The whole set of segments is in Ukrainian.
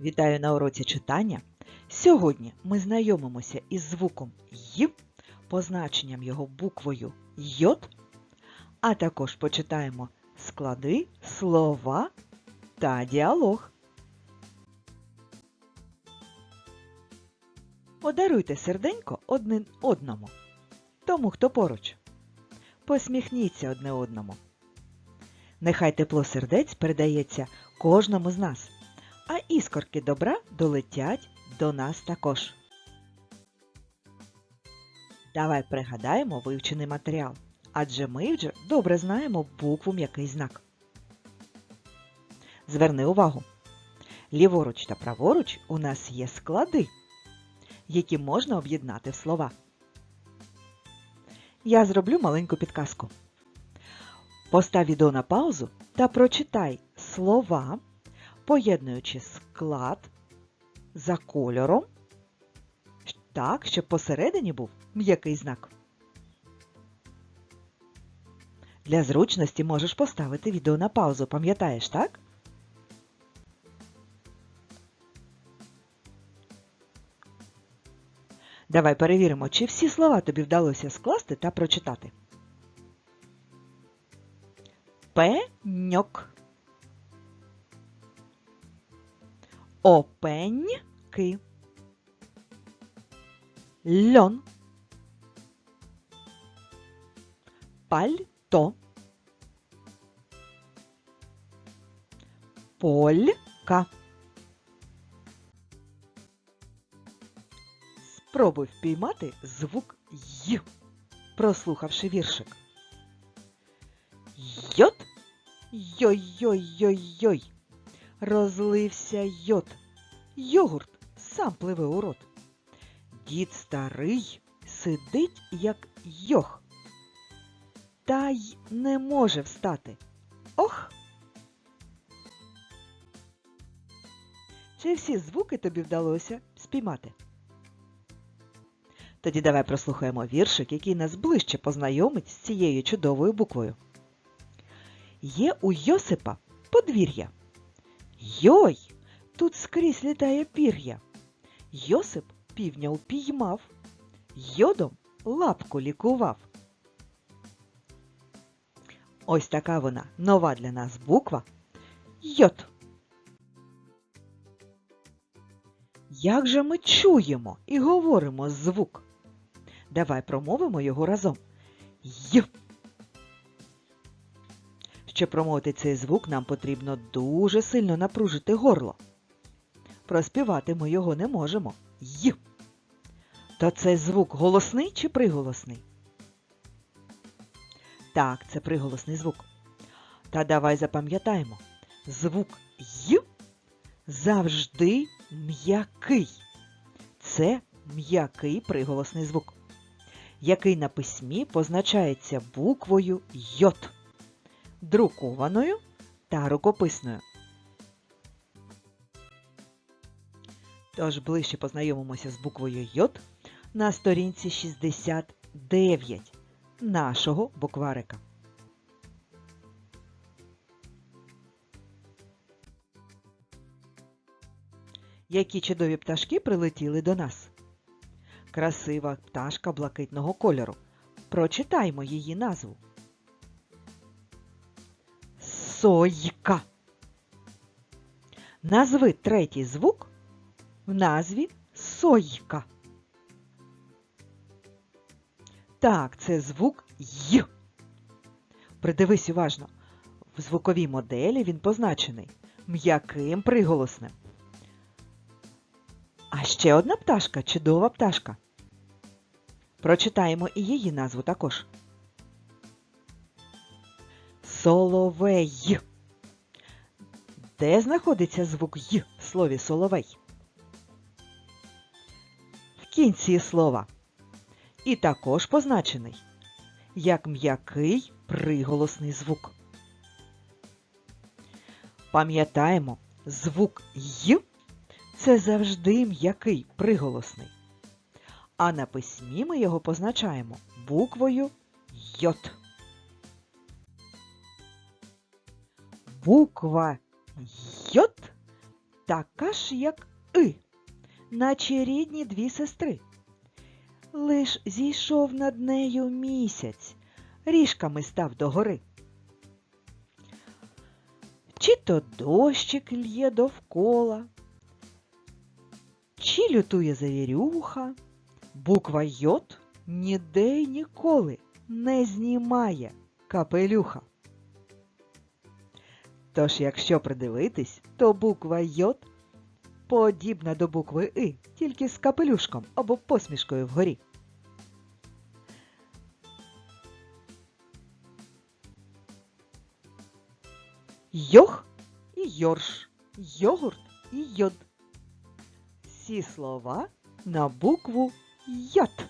Вітаю на уроці читання. Сьогодні ми знайомимося із звуком Й, позначенням його буквою Й, а також почитаємо склади, слова та діалог. Подаруйте серденько один одному, тому хто поруч. Посміхніться одне одному. Нехай тепло сердець передається кожному з нас а іскорки добра долетять до нас також. Давай пригадаємо вивчений матеріал, адже ми вже добре знаємо букву м'який знак. Зверни увагу. Ліворуч та праворуч у нас є склади, які можна об'єднати в слова. Я зроблю маленьку підказку. Постав відео на паузу та прочитай слова поєднуючи склад за кольором, так, щоб посередині був м'який знак. Для зручності можеш поставити відео на паузу, пам'ятаєш, так? Давай перевіримо, чи всі слова тобі вдалося скласти та прочитати. Пеньок. Опеньки. Льон. Пальто. Полька. Спробуй впіймати звук Й, прослухавши віршик. Йот. Йой-йой-йой-йой розлився йод. Йогурт сам пливе у рот. Дід старий сидить, як йох, та й не може встати. Ох! Чи всі звуки тобі вдалося спіймати? Тоді давай прослухаємо віршик, який нас ближче познайомить з цією чудовою буквою. Є у Йосипа подвір'я. Йой! Тут скрізь літає пір'я. Йосип півня упіймав, йодом лапку лікував. Ось така вона нова для нас буква Йод. Як же ми чуємо і говоримо звук? Давай промовимо його разом. Й. Щоб промовити цей звук, нам потрібно дуже сильно напружити горло. Проспівати ми його не можемо. Й. То це звук голосний чи приголосний? Так, це приголосний звук. Та давай запам'ятаємо. Звук Й завжди м'який. Це м'який приголосний звук, який на письмі позначається буквою Йод друкованою та рукописною. Тож ближче познайомимося з буквою Йод на сторінці 69 нашого букварика. Які чудові пташки прилетіли до нас. Красива пташка блакитного кольору. Прочитаймо її назву. Сойка. Назви третій звук в назві сойка. Так, це звук Й. Придивись уважно. В звуковій моделі він позначений м'яким приголосним. А ще одна пташка чудова пташка. Прочитаємо і її назву також. Соловей. Де знаходиться звук Й в слові соловей? В кінці слова. І також позначений як м'який приголосний звук. Пам'ятаємо, звук Й це завжди м'який приголосний. А на письмі ми його позначаємо буквою Йот. Буква Йод така ж, як и, наче рідні дві сестри. Лиш зійшов над нею місяць, ріжками став догори. Чи то дощик лє довкола, чи лютує завірюха, буква Йод ніде й ніколи не знімає капелюха. Тож, якщо придивитись, то буква Йод подібна до букви И, тільки з капелюшком або посмішкою вгорі. Йох і йорш, йогурт і йод. Всі слова на букву Йод.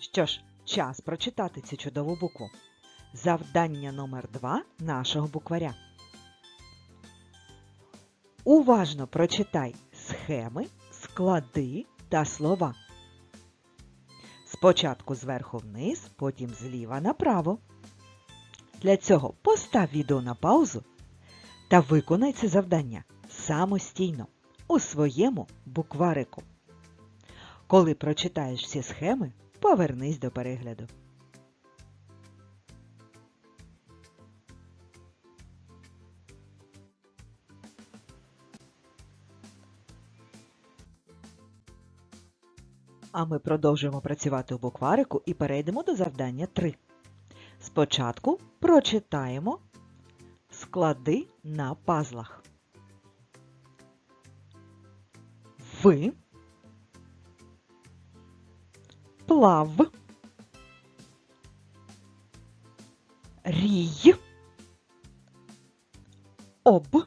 Що ж, час прочитати цю чудову букву. Завдання номер два нашого букваря. Уважно прочитай схеми, склади та слова. Спочатку зверху вниз, потім зліва направо. Для цього постав відео на паузу та виконай це завдання самостійно у своєму букварику. Коли прочитаєш всі схеми, повернись до перегляду. А ми продовжуємо працювати у букварику і перейдемо до завдання 3. Спочатку прочитаємо склади на пазлах. Ви, плав, рій, об,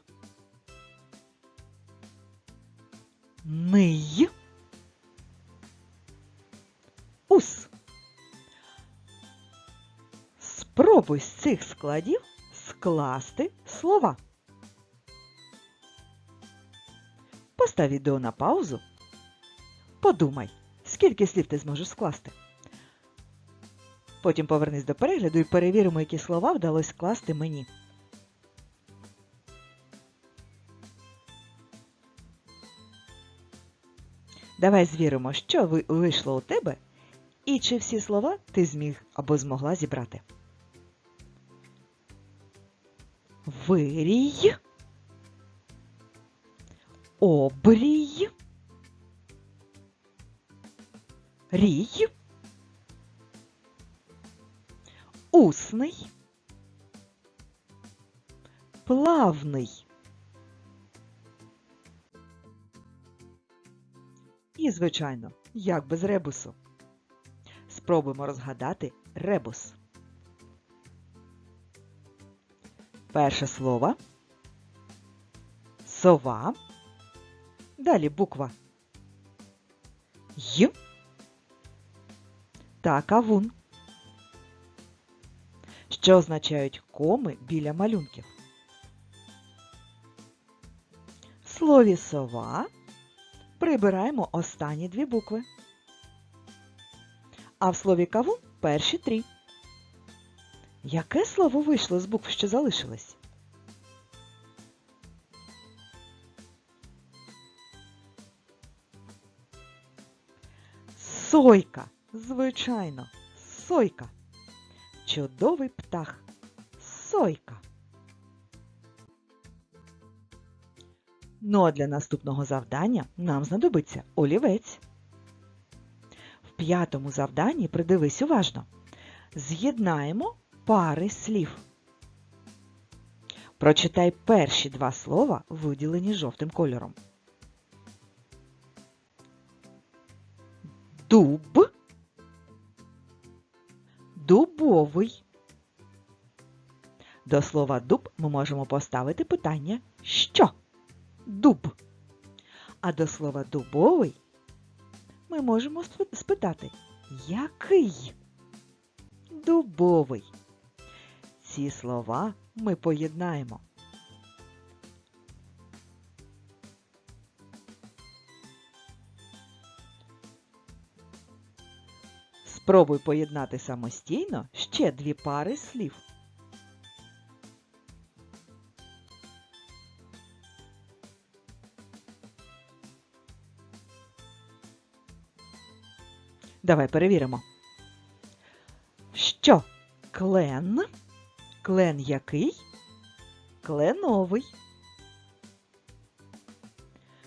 Спробуй з цих складів скласти слова. Постав відео на паузу. Подумай, скільки слів ти зможеш скласти. Потім повернись до перегляду і перевіримо, які слова вдалося скласти мені. Давай звіримо, що вийшло у тебе і чи всі слова ти зміг або змогла зібрати. Вирій, обрій, рій, усний, плавний. І, звичайно, як без ребусу. Спробуємо розгадати ребус. Перше слово сова. Далі буква Й та кавун. Що означають коми біля малюнків? В слові сова прибираємо останні дві букви. А в слові кавун перші три. Яке слово вийшло з букв, що залишились? Сойка. Звичайно, сойка. Чудовий птах. Сойка. Ну а для наступного завдання нам знадобиться олівець. В п'ятому завданні придивись уважно. З'єднаємо пари слів. Прочитай перші два слова, виділені жовтим кольором. Дуб. Дубовий. До слова дуб ми можемо поставити питання що? Дуб. А до слова дубовий ми можемо спитати який? Дубовий ці слова ми поєднаємо. Спробуй поєднати самостійно ще дві пари слів. Давай перевіримо. Що клен Клен який? Кленовий.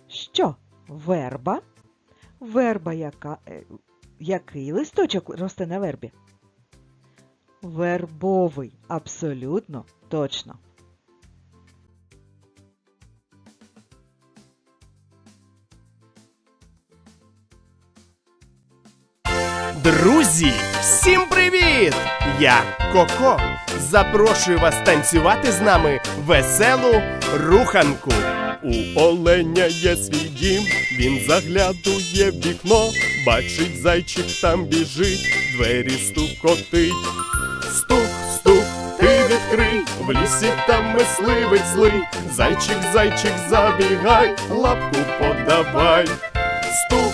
Що? Верба? Верба яка? е, Який листочок росте на вербі? Вербовий. Абсолютно точно. Друзі, всім привіт! Я Коко. Запрошую вас танцювати з нами веселу руханку. У оленя є свій дім, він заглядує в вікно, бачить зайчик там біжить, двері стукотить. Стук, стук, ти відкрий, в лісі там мисливець злий. Зайчик, зайчик, забігай, лапку подавай. Стук,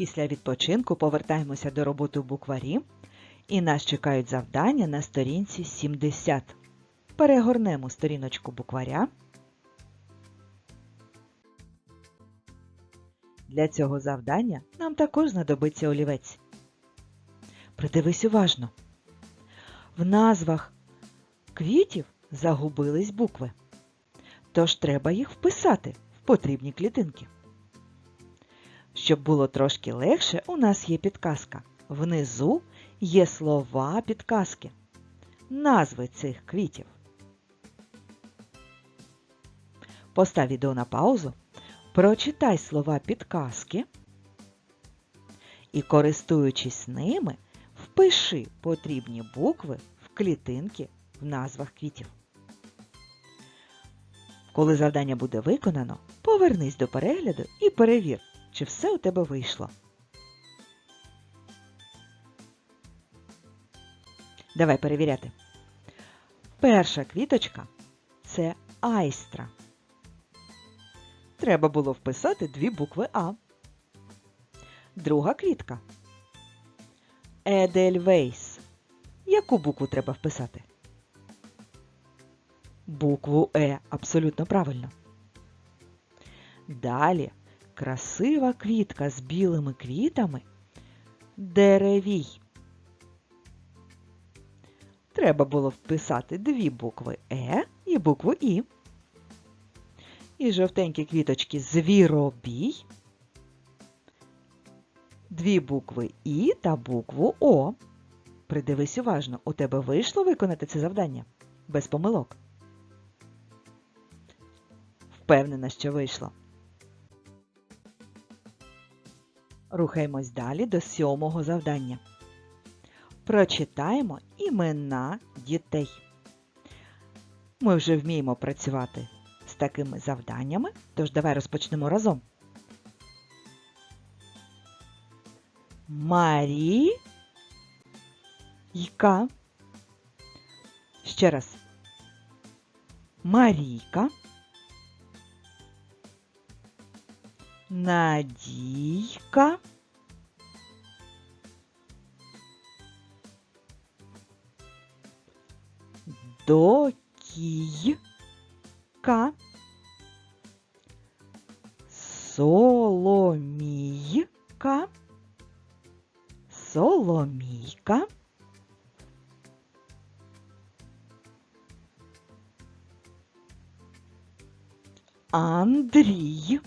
Після відпочинку повертаємося до роботи в букварі, і нас чекають завдання на сторінці 70. Перегорнемо сторіночку букваря. Для цього завдання нам також знадобиться олівець. Придивись уважно. В назвах квітів загубились букви. Тож треба їх вписати в потрібні клітинки. Щоб було трошки легше, у нас є підказка. Внизу є слова підказки. Назви цих квітів. Постав відео на паузу, прочитай слова підказки і, користуючись ними, впиши потрібні букви в клітинки в назвах квітів. Коли завдання буде виконано, повернись до перегляду і перевір, чи все у тебе вийшло. Давай перевіряти. Перша квіточка це айстра. Треба було вписати дві букви А. Друга квітка. Едельвейс. Яку букву треба вписати? Букву Е. Абсолютно правильно. Далі красива квітка з білими квітами деревій. Треба було вписати дві букви Е і букву І. І жовтенькі квіточки звіробій, дві букви І та букву О. Придивись уважно, у тебе вийшло виконати це завдання без помилок. Впевнена, що вийшло. Рухаємось далі до сьомого завдання. Прочитаємо імена дітей. Ми вже вміємо працювати з такими завданнями, тож давай розпочнемо разом. Марійка. Ще раз. Марійка. Надійка. Докійка. Соломійка. Соломійка. Андрій.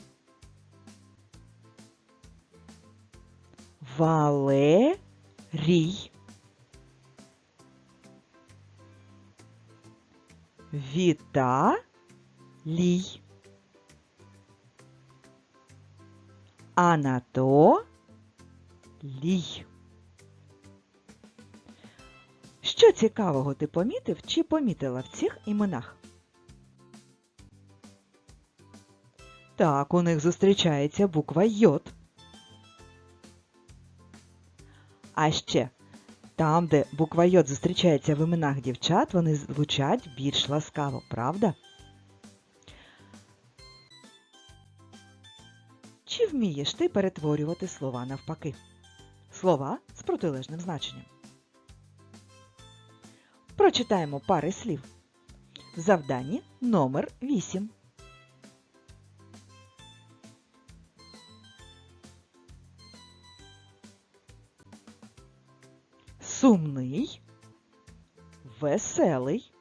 Валерій. Віталій. Анатолій. Що цікавого ти помітив чи помітила в цих іменах? Так, у них зустрічається буква Йод. А ще там, де буква Йод зустрічається в іменах дівчат, вони звучать більш ласкаво, правда? Чи вмієш ти перетворювати слова навпаки? Слова з протилежним значенням. Прочитаємо пари слів. В завданні номер 8. Сумний, веселий,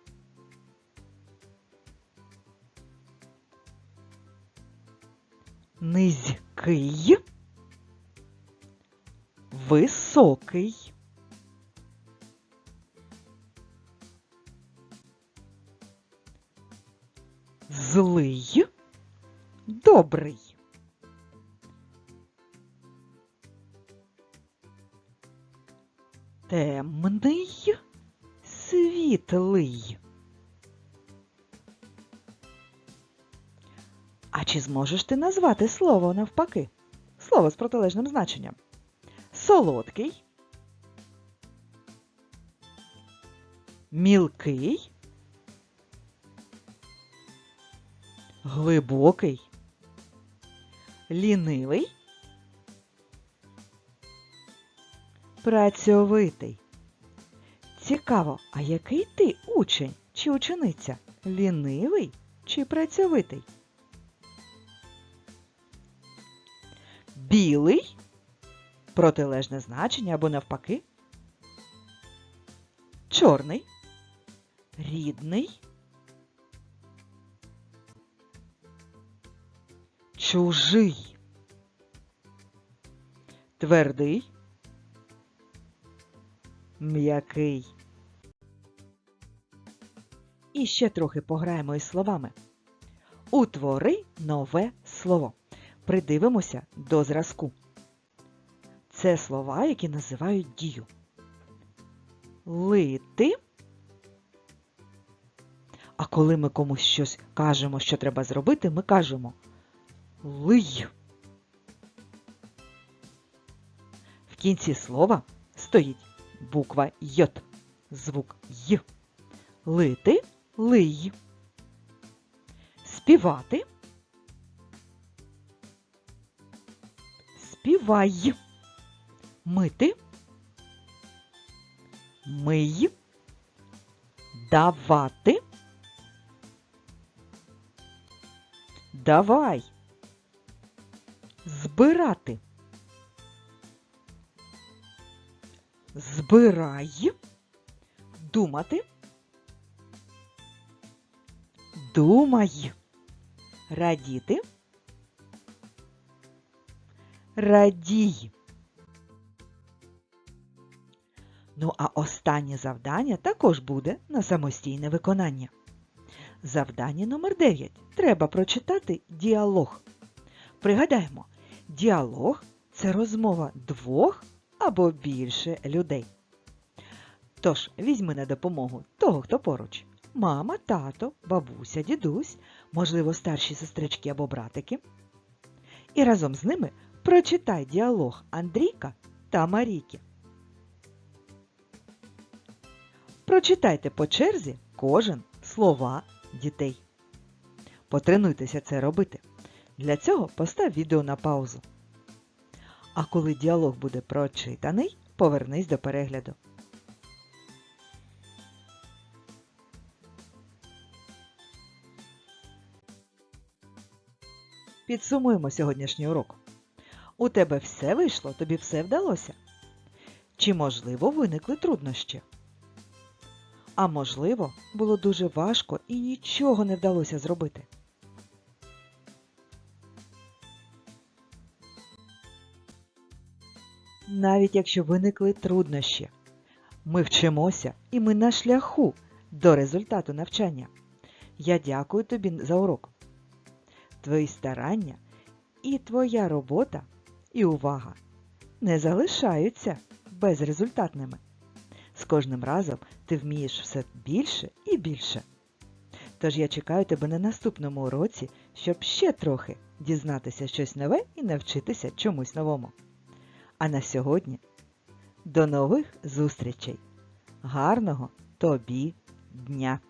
низький, високий, злий, добрий. Світлий. А чи зможеш ти назвати слово навпаки? Слово з протилежним значенням. Солодкий. Мілкий. Глибокий. Лінивий. Працьовитий. Цікаво, а який ти учень чи учениця? Лінивий чи працьовитий? Білий протилежне значення або навпаки. Чорний, рідний, чужий, твердий, м'який. І ще трохи пограємо із словами. Утвори нове слово. Придивимося до зразку. Це слова, які називають дію. Лити. А коли ми комусь щось кажемо, що треба зробити, ми кажемо лий. В кінці слова стоїть буква Й, звук Й. Лити лий. Співати. Співай. Мити. Мий. Давати. Давай. Збирати. Збирай. Думати. Думай. Радіти. Радій. Ну, а останнє завдання також буде на самостійне виконання. Завдання номер 9. Треба прочитати діалог. Пригадаємо, діалог це розмова двох або більше людей. Тож, візьми на допомогу того, хто поруч, мама, тато, бабуся, дідусь, можливо, старші сестрички або братики. І разом з ними прочитай діалог Андрійка та Марійки. Прочитайте по черзі кожен слова дітей. Потренуйтеся це робити. Для цього постав відео на паузу. А коли діалог буде прочитаний, повернись до перегляду. Підсумуємо сьогоднішній урок. У тебе все вийшло, тобі все вдалося? Чи, можливо, виникли труднощі? А можливо, було дуже важко і нічого не вдалося зробити. Навіть якщо виникли труднощі, ми вчимося і ми на шляху до результату навчання. Я дякую тобі за урок. Твої старання і твоя робота і увага не залишаються безрезультатними. З кожним разом ти вмієш все більше і більше. Тож я чекаю тебе на наступному уроці, щоб ще трохи дізнатися щось нове і навчитися чомусь новому. А на сьогодні до нових зустрічей! Гарного тобі дня!